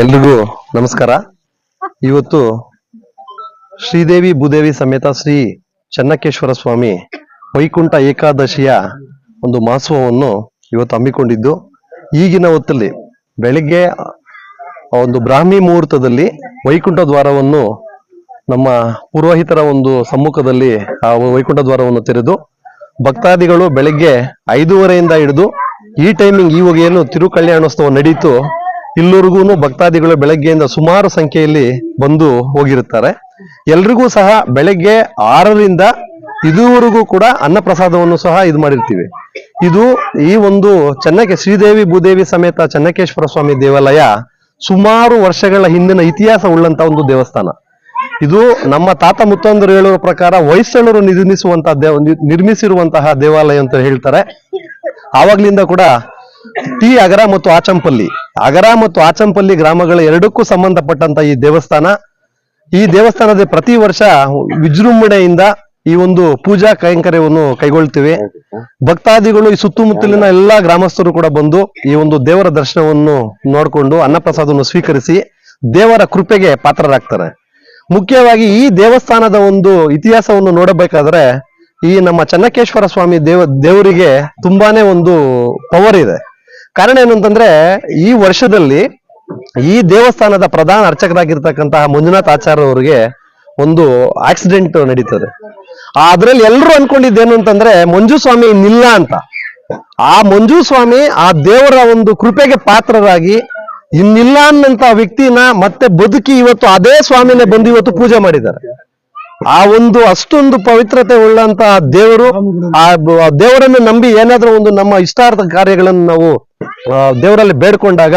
ಎಲ್ರಿಗೂ ನಮಸ್ಕಾರ. ಇವತ್ತು ಶ್ರೀದೇವಿ ಭೂದೇವಿ ಸಮೇತ ಶ್ರೀ ಚನ್ನಕೇಶ್ವರ ಸ್ವಾಮಿ ವೈಕುಂಠ ಏಕಾದಶಿಯ ಒಂದು ಮಹೋತ್ಸವವನ್ನು ಇವತ್ತು ಹಮ್ಮಿಕೊಂಡಿದ್ದು, ಈಗಿನ ಹೊತ್ತಲ್ಲಿ ಬೆಳಿಗ್ಗೆ ಒಂದು ಬ್ರಾಹ್ಮಿ ಮುಹೂರ್ತದಲ್ಲಿ ವೈಕುಂಠ ದ್ವಾರವನ್ನು ನಮ್ಮ ಪುರೋಹಿತರ ಒಂದು ಸಮ್ಮುಖದಲ್ಲಿ ಆ ವೈಕುಂಠ ದ್ವಾರವನ್ನು ತೆರೆದು, ಭಕ್ತಾದಿಗಳು ಬೆಳಗ್ಗೆ ಐದೂವರೆಯಿಂದ ಹಿಡಿದು ಈ ಟೈಮಿಂಗ್ ಇವಾಗ ಏನು ತಿರುಕಲ್ಯಾಣೋತ್ಸವ ನಡೀತು. ಇಲ್ಲೂರ್ಗು ಭಕ್ತಾದಿಗಳು ಬೆಳಗ್ಗೆಯಿಂದ ಸುಮಾರು ಸಂಖ್ಯೆಯಲ್ಲಿ ಬಂದು ಹೋಗಿರುತ್ತಾರೆ. ಎಲ್ರಿಗೂ ಸಹ ಬೆಳಗ್ಗೆ ಆರರಿಂದ ಇದುವರೆಗೂ ಕೂಡ ಅನ್ನಪ್ರಸಾದವನ್ನು ಸಹ ಇದು ಮಾಡಿರ್ತೀವಿ. ಇದು ಈ ಒಂದು ಚೆನ್ನಕ್ಕೆ ಶ್ರೀದೇವಿ ಭೂದೇವಿ ಸಮೇತ ಚೆನ್ನಕೇಶ್ವರ ಸ್ವಾಮಿ ದೇವಾಲಯ ಸುಮಾರು ವರ್ಷಗಳ ಹಿಂದಿನ ಇತಿಹಾಸ ಉಳ್ಳಂತ ಒಂದು ದೇವಸ್ಥಾನ. ಇದು ನಮ್ಮ ತಾತ ಮುತ್ತಂದರು ಹೇಳುವ ಪ್ರಕಾರ ಹೊಯ್ಸಳರು ನಿರ್ಮಿಸುವಂತಹ ದೇವ ನಿರ್ಮಿಸಿರುವಂತಹ ದೇವಾಲಯ ಅಂತ ಹೇಳ್ತಾರೆ. ಆವಾಗ್ಲಿಂದ ಕೂಡ ಟಿ ಅಗರ ಮತ್ತು ಆಚಂಪಲ್ಲಿ. ಅಗರ ಮತ್ತು ಆಚಂಪಲ್ಲಿ ಗ್ರಾಮಗಳ ಎರಡಕ್ಕೂ ಸಂಬಂಧಪಟ್ಟಂತ ಈ ದೇವಸ್ಥಾನ. ಈ ದೇವಸ್ಥಾನದ ಪ್ರತಿ ವರ್ಷ ವಿಜೃಂಭಣೆಯಿಂದ ಈ ಒಂದು ಪೂಜಾ ಕೈಂಕರ್ಯವನ್ನು ಕೈಗೊಳ್ತೀವಿ. ಭಕ್ತಾದಿಗಳು ಈ ಸುತ್ತಮುತ್ತಲಿನ ಎಲ್ಲಾ ಗ್ರಾಮಸ್ಥರು ಕೂಡ ಬಂದು ಈ ಒಂದು ದೇವರ ದರ್ಶನವನ್ನು ನೋಡಿಕೊಂಡು ಅನ್ನಪ್ರಸಾದವನ್ನು ಸ್ವೀಕರಿಸಿ ದೇವರ ಕೃಪೆಗೆ ಪಾತ್ರರಾಗ್ತಾರೆ. ಮುಖ್ಯವಾಗಿ ಈ ದೇವಸ್ಥಾನದ ಒಂದು ಇತಿಹಾಸವನ್ನು ನೋಡಬೇಕಾದ್ರೆ ಈ ನಮ್ಮ ಚನ್ನಕೇಶ್ವರ ಸ್ವಾಮಿ ದೇವ, ದೇವರಿಗೆ ತುಂಬಾನೇ ಒಂದು ಪವರ್ ಇದೆ. ಕಾರಣ ಏನು ಅಂತಂದ್ರೆ, ಈ ವರ್ಷದಲ್ಲಿ ಈ ದೇವಸ್ಥಾನದ ಪ್ರಧಾನ ಅರ್ಚಕರಾಗಿರ್ತಕ್ಕಂತಹ ಮಂಜುನಾಥ್ ಆಚಾರ್ಯ ಅವರಿಗೆ ಒಂದು ಆಕ್ಸಿಡೆಂಟ್ ನಡೀತದೆ. ಅದ್ರಲ್ಲಿ ಎಲ್ಲರೂ ಅನ್ಕೊಂಡಿದ್ದೇನು ಅಂತಂದ್ರೆ, ಮಂಜು ಸ್ವಾಮಿ ಇನ್ನಿಲ್ಲ ಅಂತ. ಆ ಮಂಜು ಸ್ವಾಮಿ ಆ ದೇವರ ಒಂದು ಕೃಪೆಗೆ ಪಾತ್ರರಾಗಿ ಇನ್ನಿಲ್ಲ ಅನ್ನಂತ ವ್ಯಕ್ತಿನ ಮತ್ತೆ ಬದುಕಿ ಇವತ್ತು ಅದೇ ಸ್ವಾಮಿನೇ ಬಂದು ಇವತ್ತು ಪೂಜೆ ಮಾಡಿದ್ದಾರೆ. ಆ ಒಂದು ಅಷ್ಟೊಂದು ಪವಿತ್ರತೆ ಉಳ್ಳಂತ ದೇವರು, ಆ ದೇವರನ್ನು ನಂಬಿ ಏನಾದ್ರೂ ಒಂದು ನಮ್ಮ ಇಷ್ಟಾರ್ಥ ಕಾರ್ಯಗಳನ್ನು ನಾವು ದೇವರಲ್ಲಿ ಬೇಡ್ಕೊಂಡಾಗ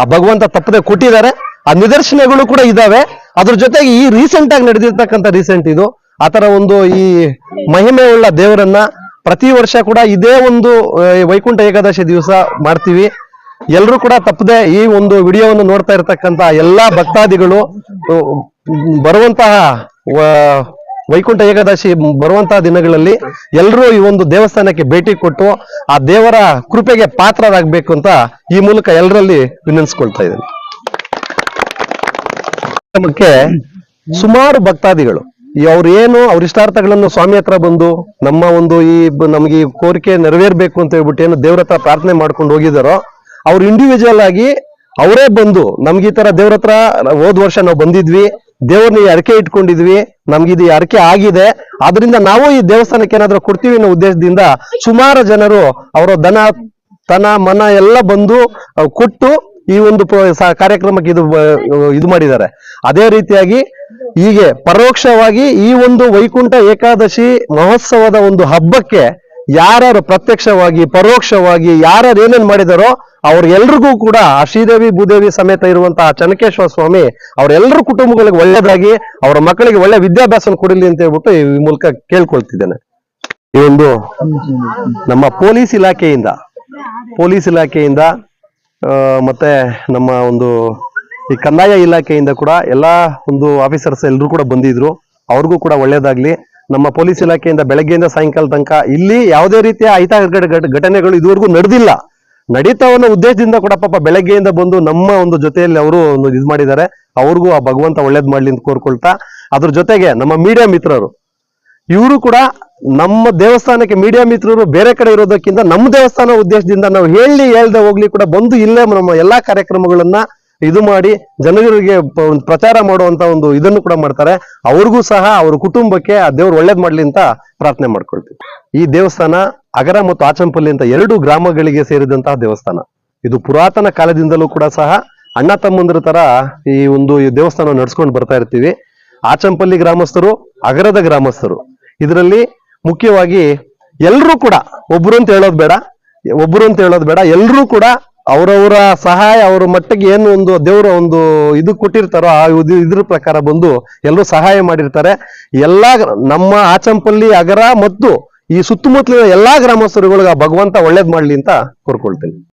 ಆ ಭಗವಂತ ತಪ್ಪದೆ ಕೊಟ್ಟಿದ್ದಾರೆ. ಆ ನಿದರ್ಶನಗಳು ಕೂಡ ಇದಾವೆ ಅದ್ರ ಜೊತೆಗೆ ಈ ರೀಸೆಂಟ್ ಆಗಿ ನಡೆದಿರ್ತಕ್ಕಂಥ ರೀಸೆಂಟ್ ಇದು ಆತರ ಒಂದು ಈ ಮಹಿಮೆ ಉಳ್ಳ ದೇವರನ್ನ ಪ್ರತಿ ವರ್ಷ ಕೂಡ ಇದೇ ಒಂದು ವೈಕುಂಠ ಏಕಾದಶಿ ದಿವಸ ಮಾಡ್ತೀವಿ. ಎಲ್ಲರೂ ಕೂಡ ತಪ್ಪದೆ ಈ ಒಂದು ವಿಡಿಯೋವನ್ನು ನೋಡ್ತಾ ಇರತಕ್ಕಂತ ಎಲ್ಲಾ ಭಕ್ತಾದಿಗಳು ಬರುವಂತಹ ವೈಕುಂಠ ಏಕಾದಶಿ ಬರುವಂತಹ ದಿನಗಳಲ್ಲಿ ಎಲ್ಲರೂ ಈ ಒಂದು ದೇವಸ್ಥಾನಕ್ಕೆ ಭೇಟಿ ಕೊಟ್ಟು ಆ ದೇವರ ಕೃಪೆಗೆ ಪಾತ್ರರಾಗಬೇಕು ಅಂತ ಈ ಮೂಲಕ ಎಲ್ಲರಲ್ಲಿ ವಿನಂತಿಸ್ಕೊಳ್ತಾ ಇದ್ದೇನೆ. ಸುಮಾರು ಭಕ್ತಾದಿಗಳು. ಈ ಅವ್ರು ಇಷ್ಟಾರ್ಥಗಳನ್ನು ಸ್ವಾಮಿ ಹತ್ರ ಬಂದು ನಮ್ಮ ಒಂದು ಈ ನಮ್ಗೆ ಈ ಕೋರಿಕೆ ನೆರವೇರ್ಬೇಕು ಅಂತ ಹೇಳ್ಬಿಟ್ಟು ಏನು ದೇವ್ರ ಹತ್ರ ಪ್ರಾರ್ಥನೆ ಮಾಡ್ಕೊಂಡು ಹೋಗಿದಾರೋ ಅವ್ರು ಇಂಡಿವಿಜುವಲ್ ಆಗಿ ಅವರೇ ಬಂದು ನಮ್ಗೆ ಈ ತರ ದೇವ್ರ ಹತ್ರ ಹೋದ್ ವರ್ಷ ನಾವು ಬಂದಿದ್ವಿ, ದೇವ್ರನ್ನ ಈ ಅರಕೆ ಇಟ್ಕೊಂಡಿದ್ವಿ, ನಮ್ಗೆ ಇದು ಅರಕೆ ಆಗಿದೆ. ಅದರಿಂದ ನಾವು ಈ ದೇವಸ್ಥಾನಕ್ಕೆ ಏನಾದ್ರೂ ಕೊಡ್ತೀವಿ ಅನ್ನೋ ಉದ್ದೇಶದಿಂದ ಸುಮಾರು ಜನರು ಅವರ ದನ, ತನ, ಮನ ಎಲ್ಲ ಬಂದು ಕೊಟ್ಟು ಈ ಒಂದು ಕಾರ್ಯಕ್ರಮಕ್ಕೆ ಇದು ಇದು ಮಾಡಿದ್ದಾರೆ. ಅದೇ ರೀತಿಯಾಗಿ ಹೀಗೆ ಪರೋಕ್ಷವಾಗಿ ಈ ಒಂದು ವೈಕುಂಠ ಏಕಾದಶಿ ಮಹೋತ್ಸವದ ಒಂದು ಹಬ್ಬಕ್ಕೆ ಯಾರ್ಯಾರು ಪ್ರತ್ಯಕ್ಷವಾಗಿ, ಪರೋಕ್ಷವಾಗಿ ಯಾರ್ಯಾರು ಏನೇನ್ ಮಾಡಿದಾರೋ ಅವ್ರೆಲ್ರಿಗೂ ಕೂಡ ಆ ಶ್ರೀದೇವಿ, ಭೂದೇವಿ ಸಮೇತ ಇರುವಂತಹ ಚನ್ನಕೇಶ್ವರ ಸ್ವಾಮಿ ಅವರೆಲ್ಲರ ಕುಟುಂಬಗಳಿಗೆ ಒಳ್ಳೇದಾಗಿ, ಅವರ ಮಕ್ಕಳಿಗೆ ಒಳ್ಳೆ ವಿದ್ಯಾಭ್ಯಾಸ ಕೊಡಿಲಿ ಅಂತ ಹೇಳ್ಬಿಟ್ಟು ಈ ಮೂಲಕ ಕೇಳ್ಕೊಳ್ತಿದ್ದೇನೆ. ಈ ಒಂದು ನಮ್ಮ ಪೊಲೀಸ್ ಇಲಾಖೆಯಿಂದ ಪೊಲೀಸ್ ಇಲಾಖೆಯಿಂದ ಮತ್ತೆ ನಮ್ಮ ಒಂದು ಈ ಕಂದಾಯ ಇಲಾಖೆಯಿಂದ ಕೂಡ ಎಲ್ಲಾ ಒಂದು ಆಫೀಸರ್ಸ್ ಎಲ್ಲರೂ ಕೂಡ ಬಂದಿದ್ರು. ಅವ್ರಿಗೂ ಕೂಡ ಒಳ್ಳೇದಾಗ್ಲಿ. ನಮ್ಮ ಪೊಲೀಸ್ ಇಲಾಖೆಯಿಂದ ಬೆಳಗ್ಗೆಯಿಂದ ಸಾಯಂಕಾಲ ತನಕ ಇಲ್ಲಿ ಯಾವುದೇ ರೀತಿಯ ಘಟ- ಘಟನೆಗಳು ಇದುವರೆಗೂ ನಡೆದಿಲ್ಲ. ನಡೀತಾ ಅನ್ನೋ ಉದ್ದೇಶದಿಂದ ಕೂಡ ಪಾಪ ಬೆಳಗ್ಗೆಯಿಂದ ಬಂದು ನಮ್ಮ ಒಂದು ಜೊತೆಯಲ್ಲಿ ಅವರು ಒಂದು ಇದು ಮಾಡಿದ್ದಾರೆ. ಅವ್ರಿಗೂ ಆ ಭಗವಂತ ಒಳ್ಳೇದ್ ಮಾಡ್ಲಿ ಅಂತ ಕೋರ್ಕೊಳ್ತಾ, ಅದ್ರ ಜೊತೆಗೆ ನಮ್ಮ ಮೀಡಿಯಾ ಮಿತ್ರರು, ಇವರು ಕೂಡ ನಮ್ಮ ದೇವಸ್ಥಾನಕ್ಕೆ ಮೀಡಿಯಾ ಮಿತ್ರರು ಬೇರೆ ಕಡೆ ಇರೋದಕ್ಕಿಂತ ನಮ್ಮ ದೇವಸ್ಥಾನ ಉದ್ದೇಶದಿಂದ ನಾವು ಹೇಳಿ ಹೇಳ್ದೆ ಹೋಗ್ಲಿ ಕೂಡ ಬಂದು ಇಲ್ಲೇ ನಮ್ಮ ಎಲ್ಲಾ ಕಾರ್ಯಕ್ರಮಗಳನ್ನ ಇದು ಮಾಡಿ ಜನರಿಗೆ ಪ್ರಚಾರ ಮಾಡುವಂತ ಒಂದು ಇದನ್ನು ಕೂಡ ಮಾಡ್ತಾರೆ. ಅವ್ರಿಗೂ ಸಹ ಅವ್ರ ಕುಟುಂಬಕ್ಕೆ ಆ ದೇವ್ರು ಒಳ್ಳೇದ್ ಮಾಡ್ಲಿ ಅಂತ ಪ್ರಾರ್ಥನೆ ಮಾಡ್ಕೊಳ್ತೀವಿ. ಈ ದೇವಸ್ಥಾನ ಅಗರ ಮತ್ತು ಆಚಂಪಲ್ಲಿ ಅಂತ ಎರಡು ಗ್ರಾಮಗಳಿಗೆ ಸೇರಿದಂತಹ ದೇವಸ್ಥಾನ. ಇದು ಪುರಾತನ ಕಾಲದಿಂದಲೂ ಕೂಡ ಸಹ ಅಣ್ಣ ತಮ್ಮಂದ್ರ ತರ ಈ ಒಂದು ದೇವಸ್ಥಾನ ನಡ್ಸ್ಕೊಂಡು ಬರ್ತಾ ಇರ್ತೀವಿ. ಆಚಂಪಲ್ಲಿ ಗ್ರಾಮಸ್ಥರು, ಅಗರದ ಗ್ರಾಮಸ್ಥರು. ಇದರಲ್ಲಿ ಮುಖ್ಯವಾಗಿ ಎಲ್ಲರೂ ಕೂಡ, ಒಬ್ರು ಅಂತ ಹೇಳೋದು ಬೇಡ, ಒಬ್ರು ಅಂತ ಹೇಳೋದು ಬೇಡ ಎಲ್ಲರೂ ಕೂಡ ಅವರವರ ಸಹಾಯ ಅವ್ರ ಮಟ್ಟಿಗೆ ಏನು ಒಂದು ದೇವರ ಒಂದು ಇದು ಕೊಟ್ಟಿರ್ತಾರೋ ಆ ಇದು- ಇದ್ರ ಪ್ರಕಾರ ಬಂದು ಎಲ್ಲರೂ ಸಹಾಯ ಮಾಡಿರ್ತಾರೆ. ಎಲ್ಲಾ ನಮ್ಮ ಆಚಂಪಲ್ಲಿ ಅಗರ ಮತ್ತು ಈ ಸುತ್ತಮುತ್ತಲಿನ ಎಲ್ಲಾ ಗ್ರಾಮಸ್ಥರುಗಳಿಗೆ ಭಗವಂತ ಒಳ್ಳೇದ್ ಮಾಡ್ಲಿ ಅಂತ ಕೋರ್ಕೊಳ್ತೀನಿ.